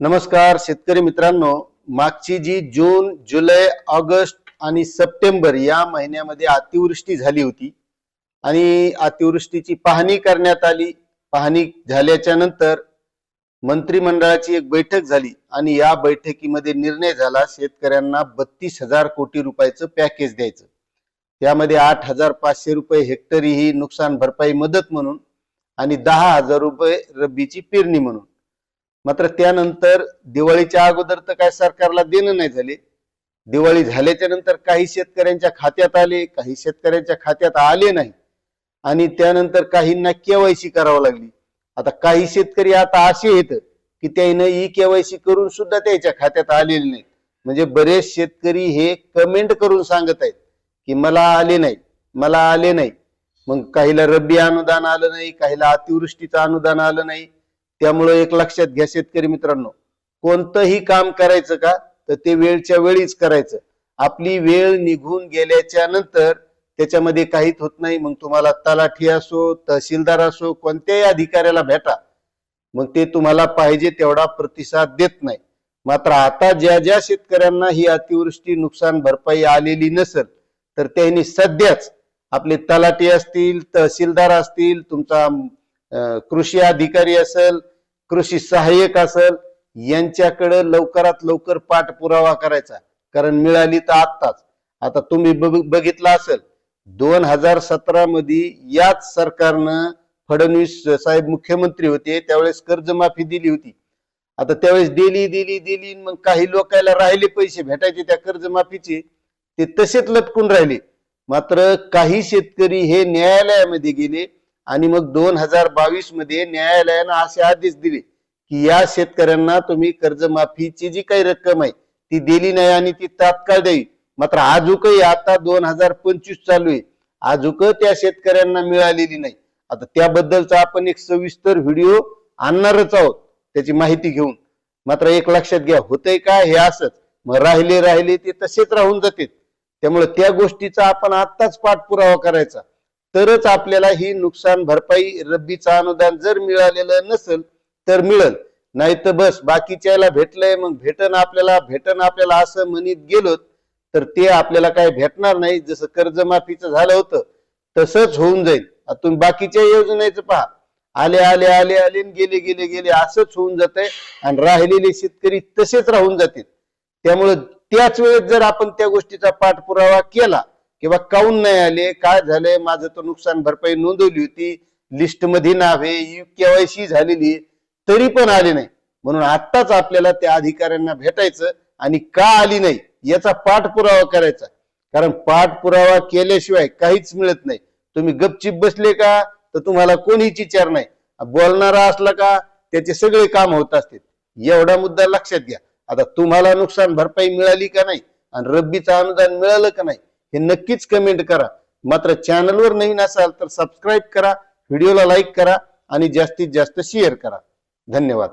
नमस्कार शेतकरी मित्रांनो. मागची जी जून जुलै ऑगस्ट आणि सप्टेंबर या महिन्यामध्ये अतिवृष्टी झाली होती. आणि अतिवृष्टीची पाहणी करण्यात आली. पाहणी झाल्याच्यानंतर मंत्रिमंडळाची एक बैठक झाली आणि या बैठकीमध्ये निर्णय झाला शेतकऱ्यांना बत्तीस हजार कोटी रुपयाचं पॅकेज द्यायचं. त्यामध्ये आठ हजार पाचशे रुपये हेक्टरी ही नुकसान भरपाई मदत म्हणून आणि दहा हजार रुपये रब्बीची पेरणी म्हणून. मात्र त्यानंतर दिवाळीच्या अगोदर तर काय सरकारला देणं नाही झाले. दिवाळी झाल्याच्यानंतर काही शेतकऱ्यांच्या खात्यात आले काही शेतकऱ्यांच्या खात्यात आले नाही. आणि त्यानंतर काहींना केवायसी करावं लागली. आता काही शेतकरी आता असे आहेत की त्यानं ई केवायसी करून सुद्धा त्याच्या खात्यात आलेले नाहीत. म्हणजे बरेच शेतकरी हे कमेंट करून सांगत आहेत की मला आले नाही मला आले नाही मग काहीला रब्बी अनुदान आलं नाही काहीला अतिवृष्टीचं अनुदान आलं नाही. त्यामुळे एक लक्षात घ्या शेतकरी मित्रांनो. कोणतंही काम करायचं का तर ते वेळच्या वेळीच करायचं. आपली वेळ निघून गेल्याच्यानंतर त्याच्यामध्ये काहीच होत नाही. मग तुम्हाला तलाठी असो तहसीलदार असो कोणत्याही अधिकाऱ्याला भेटा. मग ते तुम्हाला पाहिजे तेवढा प्रतिसाद देत नाही. मात्र आता ज्या ज्या शेतकऱ्यांना ही अतिवृष्टी नुकसान भरपाई आलेली नसेल तर त्यांनी सध्याच आपले तलाठी असतील तहसीलदार असतील तुमचा कृषी अधिकारी असेल कृषी सहाय्यक असेल यांच्याकडे लवकरात लवकर पाठपुरावा करायचा. कारण मिळाली तर आत्ताच. आता तुम्ही बघ- बघितलं असेल दोन हजार सतरा मध्ये याच सरकारनं फडणवीस साहेब मुख्यमंत्री होते त्यावेळेस कर्जमाफी दिली होती. आता त्यावेळेस दिली दिली दिली मग काही लोकांना राहिले पैसे भेटायचे त्या कर्जमाफीचे. ते तसेच लटकून राहिले. मात्र काही शेतकरी हे न्यायालयामध्ये गेले आणि मग दोन हजार बावीसमध्ये न्यायालयानं असे आदेश दिले की या शेतकऱ्यांना तुम्ही कर्जमाफीची जी काही रक्कम आहे ती दिली नाही आणि ती तात्काळ द्यावी. मात्र आजूकही आता दोन हजार पंचवीस चालू आहे. आजूक त्या शेतकऱ्यांना मिळालेली नाही. आता त्याबद्दलचा आपण एक सविस्तर व्हिडिओ आणणारच आहोत त्याची माहिती घेऊन. मात्र एक लक्षात घ्या होतंय काय हे असंच. मग राहिले राहिले ते तसेच राहून जाते त्यामुळे त्या गोष्टीचा आपण आत्ताच पाठपुरावा करायचा. तरच आपल्याला ही नुकसान भरपाई रब्बीचं अनुदान जर मिळालेलं नसेल तर मिळल. नाही तर बस बाकीच्याला भेटलंय मग भेटन आपल्याला भेटन आपल्याला असं म्हणत गेलो तर ते आपल्याला काय भेटणार नाही. जसं कर्जमाफीचं झालं होतं तसंच होऊन जाईल. तुम्ही बाकीच्या योजनेचं पहा. आले आले आले आले गेले गेले गेले असंच होऊन जातंय. आणि राहिलेले शेतकरी तसेच राहून जातील. त्यामुळे त्याच वेळेस जर आपण त्या गोष्टीचा पाठपुरावा केला किंवा काऊन नाही आले काय झालंय माझं तर नुकसान भरपाई नोंदवली होती लिस्टमध्ये नाव आहे केवायसी झालेली तरी पण आले नाही. म्हणून आत्ताच आपल्याला त्या अधिकाऱ्यांना भेटायचं आणि का आली नाही याचा पाठपुरावा करायचा. कारण पाठपुरावा केल्याशिवाय काहीच मिळत नाही. तुम्ही गपचिप बसले का तर तुम्हाला कोणीच विचार नाही. बोलणारा असला का त्याचे सगळे काम होत असतील. एवढा मुद्दा लक्षात घ्या. आता तुम्हाला नुकसान भरपाई मिळाली का नाही? आणि रब्बीचं अनुदान मिळालं का नाही? हे नक्कीच कमेंट करा. मात्र चॅनलवर नवीन असाल तर सबस्क्राईब करा व्हिडिओला लाईक करा आणि जास्तीत जास्त शेअर करा. धन्यवाद.